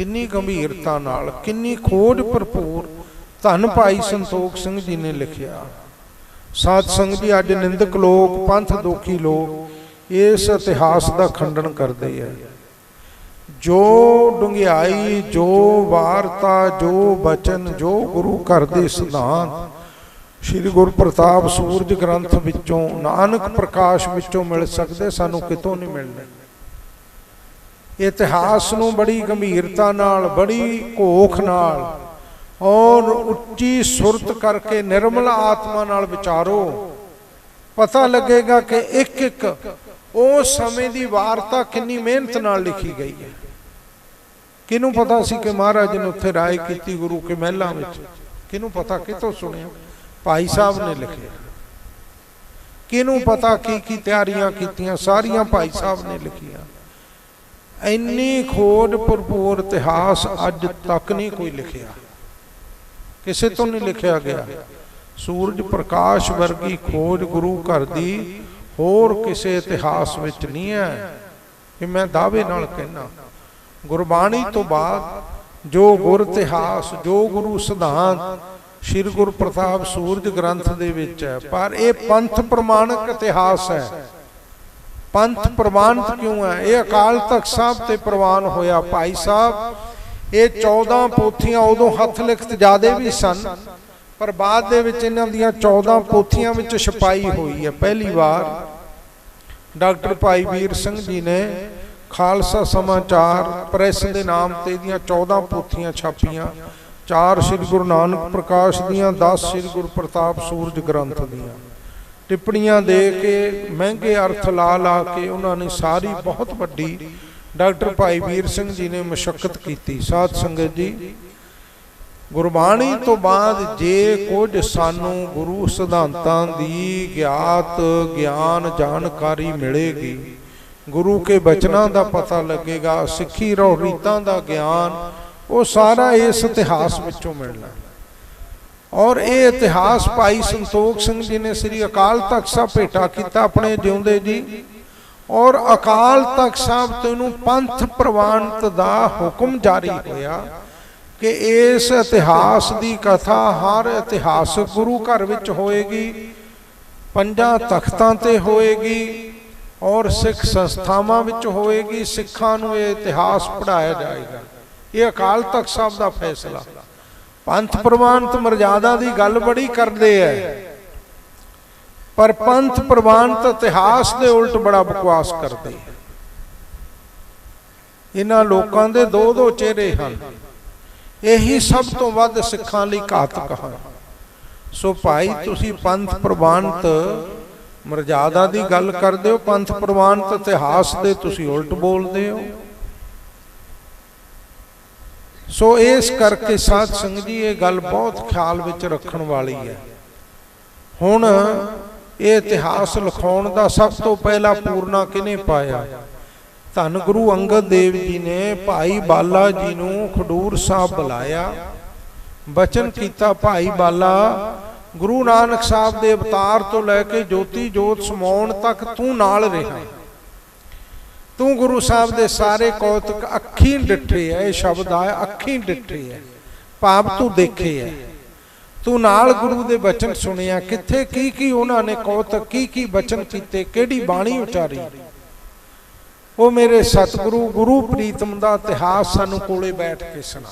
ਕਿੰਨੀ ਗੰਭੀਰਤਾ ਨਾਲ, ਕਿੰਨੀ ਖੋਜ ਭਰਪੂਰ। ਧੰਨ ਭਾਈ ਸੰਤੋਖ ਸਿੰਘ ਜੀ ਨੇ ਲਿਖਿਆ, ਸਾਧ ਸੰਗਤ ਜੀ, ਅੱਜ ਨਿੰਦਕ ਲੋਕ, ਪੰਥ ਦੋਖੀ ਲੋਕ, ਇਸ ਇਤਿਹਾਸ ਦਾ ਖੰਡਨ ਕਰਦੇ ਆ। ਜੋ ਡੁੰਗਿਆਈ ਜੋ ਵਾਰਤਾ, ਜੋ ਬਚਨ, ਜੋ ਗੁਰੂ ਘਰ ਦੇ ਸਿਧਾਂਤ, ਸ੍ਰੀ ਗੁਰੂ ਪ੍ਰਤਾਪ ਸੂਰਜ ਗ੍ਰੰਥ ਵਿੱਚੋਂ, ਨਾਨਕ ਪ੍ਰਕਾਸ਼ ਵਿੱਚੋਂ ਮਿਲ ਸਕਦੇ, ਸਾਨੂੰ ਕਿਤੋਂ ਨਹੀਂ ਮਿਲਣੇ। ਇਤਿਹਾਸ ਨੂੰ ਬੜੀ ਗੰਭੀਰਤਾ ਨਾਲ, ਬੜੀ ਘੋਖ ਨਾਲ, ਔਰ ਉੱਚੀ ਸੁਰਤ ਕਰਕੇ ਨਿਰਮਲ ਆਤਮਾ ਨਾਲ ਵਿਚਾਰੋ। ਪਤਾ ਲੱਗੇਗਾ ਕਿ ਇੱਕ ਇੱਕ ਉਸ ਸਮੇਂ ਦੀ ਵਾਰਤਾ ਕਿੰਨੀ ਮਿਹਨਤ ਨਾਲ ਲਿਖੀ ਗਈ ਹੈ। ਕਿਹਨੂੰ ਪਤਾ ਸੀ ਕਿ ਮਹਾਰਾਜ ਨੇ ਉੱਥੇ ਰਾਏ ਕੀਤੀ ਗੁਰੂ ਕੇ ਮਹਿਲਾਂ ਵਿੱਚ? ਕਿਹਨੂੰ ਪਤਾ ਕਿਤੋਂ ਸੁਣਿਆ? ਭਾਈ ਸਾਹਿਬ ਨੇ ਲਿਖਿਆ। ਕਿਹਨੂੰ ਪਤਾ ਕੀ ਕੀ ਤਿਆਰੀਆਂ ਕੀਤੀਆਂ? ਸਾਰੀਆਂ ਭਾਈ ਸਾਹਿਬ ਨੇ ਲਿਖੀਆਂ। ਇੰਨੀ ਖੋਜ ਭਰਪੂਰ ਇਤਿਹਾਸ ਅੱਜ ਤੱਕ ਨਹੀਂ ਕੋਈ ਲਿਖਿਆ। ਕਿਸੇ ਤੋਂ ਨਹੀਂ ਲਿਖਿਆ ਗਿਆ। ਸੂਰਜ ਪ੍ਰਕਾਸ਼ ਵਰਗੀ ਖੋਜ ਗੁਰੂ ਘਰ ਦੀ ਹੋਰ ਕਿਸੇ ਇਤਿਹਾਸ ਵਿੱਚ ਨਹੀਂ ਹੈ। ਇਹ ਮੈਂ ਦਾਅਵੇ ਨਾਲ ਕਹਿਣਾ ਗੁਰਬਾਣੀ ਤੋਂ ਬਾਅਦ ਜੋ ਗੁਰ ਇਤਿਹਾਸ, ਜੋ ਗੁਰੂ ਸਿਧਾਂਤ, ਸ੍ਰੀ ਗੁਰੂ ਪ੍ਰਤਾਪ ਸੂਰਜ ਗ੍ਰੰਥ ਦੇ ਵਿੱਚ ਹੈ, ਪਰ ਇਹ ਪੰਥ ਪ੍ਰਮਾਣਕ ਇਤਿਹਾਸ ਹੈ। ਪੰਥ ਪ੍ਰਵਾਨਿਤ ਕਿਉਂ ਹੈ? ਇਹ ਅਕਾਲ ਤਖਤ ਸਾਹਿਬ ਤੇ ਪ੍ਰਵਾਨ ਹੋਇਆ ਭਾਈ ਸਾਹਿਬ। ਇਹ 14 ਪੋਥੀਆਂ ਉਦੋਂ ਹੱਥ ਲਿਖਤ ਜਿਆਦੇ ਵੀ ਸਨ, ਪਰ ਬਾਅਦ ਦੇ ਵਿੱਚ ਇਹਨਾਂ ਦੀਆਂ 14 ਪੋਥੀਆਂ ਵਿੱਚ ਛਪਾਈ ਹੋਈ ਹੈ। ਪਹਿਲੀ ਵਾਰ ਡਾਕਟਰ ਭਾਈ ਵੀਰ ਸਿੰਘ ਜੀ ਨੇ ਖਾਲਸਾ ਸਮਾਚਾਰ ਪ੍ਰੈਸ ਦੇ ਨਾਮ ਤੇ ਇਹਦੀਆਂ 14 ਪੋਥੀਆਂ ਛਾਪੀਆਂ। ਚਾਰ ਸ੍ਰੀ ਗੁਰੂ ਨਾਨਕ ਪ੍ਰਕਾਸ਼ ਦੀਆਂ 10 ਸ੍ਰੀ ਗੁਰੂ ਪ੍ਰਤਾਪ ਸੂਰਜ ਗ੍ਰੰਥ ਦੀਆਂ। ਟਿੱਪਣੀਆਂ ਦੇ ਕੇ, ਮਹਿੰਗੇ ਅਰਥ ਲਾ ਲਾ ਕੇ ਉਹਨਾਂ ਨੇ ਸਾਰੀ ਬਹੁਤ ਵੱਡੀ ਡਾਕਟਰ ਭਾਈ ਵੀਰ ਸਿੰਘ ਜੀ ਨੇ ਮਸ਼ੱਕਤ ਕੀਤੀ। ਸਾਧ ਸੰਗਤ ਜੀ, ਗੁਰਬਾਣੀ ਤੋਂ ਬਾਅਦ ਜੇ ਕੁਝ ਸਾਨੂੰ ਗੁਰੂ ਸਿਧਾਂਤਾਂ ਦੀ ਗਿਆਤ, ਗਿਆਨ ਜਾਣਕਾਰੀ ਮਿਲੇਗੀ, ਗੁਰੂ ਕੇ ਬਚਨਾਂ ਦਾ ਪਤਾ ਲੱਗੇਗਾ, ਸਿੱਖੀ ਰੋ ਰੀਤਾਂ ਦਾ ਗਿਆਨ, ਉਹ ਸਾਰਾ ਇਸ ਇਤਿਹਾਸ ਵਿੱਚੋਂ ਮਿਲਣਾ। ਔਰ ਇਹ ਇਤਿਹਾਸ ਭਾਈ ਸੰਤੋਖ ਸਿੰਘ ਜੀ ਨੇ ਸ੍ਰੀ ਅਕਾਲ ਤਖਤ ਸਾਹਿਬ ਭੇਟਾ ਕੀਤਾ ਆਪਣੇ ਜਿਉਂਦੇ ਜੀ। ਔਰ ਅਕਾਲ ਤਖਤ ਸਾਹਿਬ ਤੋਂ ਨੂੰ ਪੰਥ ਪ੍ਰਵਾਨਤ ਦਾ ਹੁਕਮ ਜਾਰੀ ਹੋਇਆ ਕਿ ਇਸ ਇਤਿਹਾਸ ਦੀ ਕਥਾ ਹਰ ਇਤਿਹਾਸਕ ਗੁਰੂ ਘਰ ਵਿੱਚ ਹੋਏਗੀ, ਪੰਜਾਂ ਤਖਤਾਂ ਤੇ ਹੋਏਗੀ ਔਰ ਸਿੱਖ ਸੰਸਥਾਵਾਂ ਵਿੱਚ ਹੋਏਗੀ, ਸਿੱਖਾਂ ਨੂੰ ਇਹ ਇਤਿਹਾਸ ਪੜਾਇਆ ਜਾਏਗਾ। ਇਹ ਅਕਾਲ ਤਖਤ ਸਾਹਿਬ ਦਾ ਫੈਸਲਾ। ਪੰਥ ਪ੍ਰਵਾਨਤ ਮਰਜ਼ਾਦਾ ਦੀ ਗੱਲ ਬੜੀ ਕਰਦੇ ਐ। ਪਰ ਪੰਥ ਪ੍ਰਵਾਨਤ ਇਤਿਹਾਸ ਦੇ ਉਲਟ ਬੜਾ ਬਕਵਾਸ ਕਰਦੇ ਇਹਨਾਂ ਲੋਕਾਂ ਦੇ ਦੋ ਦੋ ਚਿਹਰੇ ਹਨ। ਇਹੀ ਸਭ ਤੋਂ ਵੱਧ ਸਿੱਖਾਂ ਲਈ ਘਾਤਕ ਹਨ। ਸੋ ਭਾਈ, ਤੁਸੀਂ ਪੰਥ ਪ੍ਰਵਾਨਤ ਮਰਜ਼ਾਦਾ ਦੀ ਗੱਲ ਕਰਦੇ ਹੋ, ਪੰਥ ਪ੍ਰਵਾਨਤ ਇਤਿਹਾਸ ਦੇ ਤੁਸੀਂ ਉਲਟ ਬੋਲਦੇ ਹੋ। ਸੋ ਇਸ ਕਰਕੇ ਸਾਧ ਸੰਗਤ ਜੀ ਇਹ ਗੱਲ ਬਹੁਤ ਖਿਆਲ ਵਿੱਚ ਰੱਖਣ ਵਾਲੀ ਹੈ। ਹੁਣ ਇਹ ਇਤਿਹਾਸ ਲਿਖਾਉਣ ਦਾ ਸਭ ਤੋਂ ਪਹਿਲਾ ਪੂਰਨਾ ਕਿਨੇ ਪਾਇਆ? ਧੰਨ ਗੁਰੂ ਅੰਗਦ ਦੇਵ ਜੀ ਨੇ ਭਾਈ ਬਾਲਾ ਜੀ ਨੂੰ ਖਡੂਰ ਸਾਹਿਬ ਬੁਲਾਇਆ। ਬਚਨ ਕੀਤਾ ਭਾਈ ਬਾਲਾ, ਗੁਰੂ ਨਾਨਕ ਸਾਹਿਬ ਦੇ ਅਵਤਾਰ ਤੋਂ ਲੈ ਕੇ ਜੋਤੀ ਜੋਤ ਸਮਾਉਣ ਤੱਕ ਤੂੰ ਨਾਲ ਰਿਹਾ। ਤੂੰ ਗੁਰੂ ਸਾਹਿਬ ਦੇ ਸਾਰੇ ਕੌਤਕ ਅੱਖੀਂ ਡਿੱਠੇ ਐ, ਇਹ ਸ਼ਬਦ ਆ ਅੱਖੀਂ ਡਿੱਠੇ ਐ। ਭਾਵ ਤੂੰ ਦੇਖੇ ਐ। ਤੂੰ ਨਾਲ ਗੁਰੂ ਦੇ ਬਚਨ ਸੁਣਿਆ, ਕਿੱਥੇ, ਕੀ ਕੀ ਉਹਨਾਂ ਨੇ ਕੌਤਕ, ਕੀ ਕੀ ਬਚਨ ਕੀਤੇ, ਕਿਹੜੀ ਬਾਣੀ ਉਚਾਰੀ? ਉਹ ਮੇਰੇ ਸਤਿਗੁਰੂ ਗੁਰੂ ਪ੍ਰੀਤਮ ਦਾ ਇਤਿਹਾਸ ਸਾਨੂੰ ਕੋਲੇ ਬੈਠ ਕੇ ਸੁਣਾ।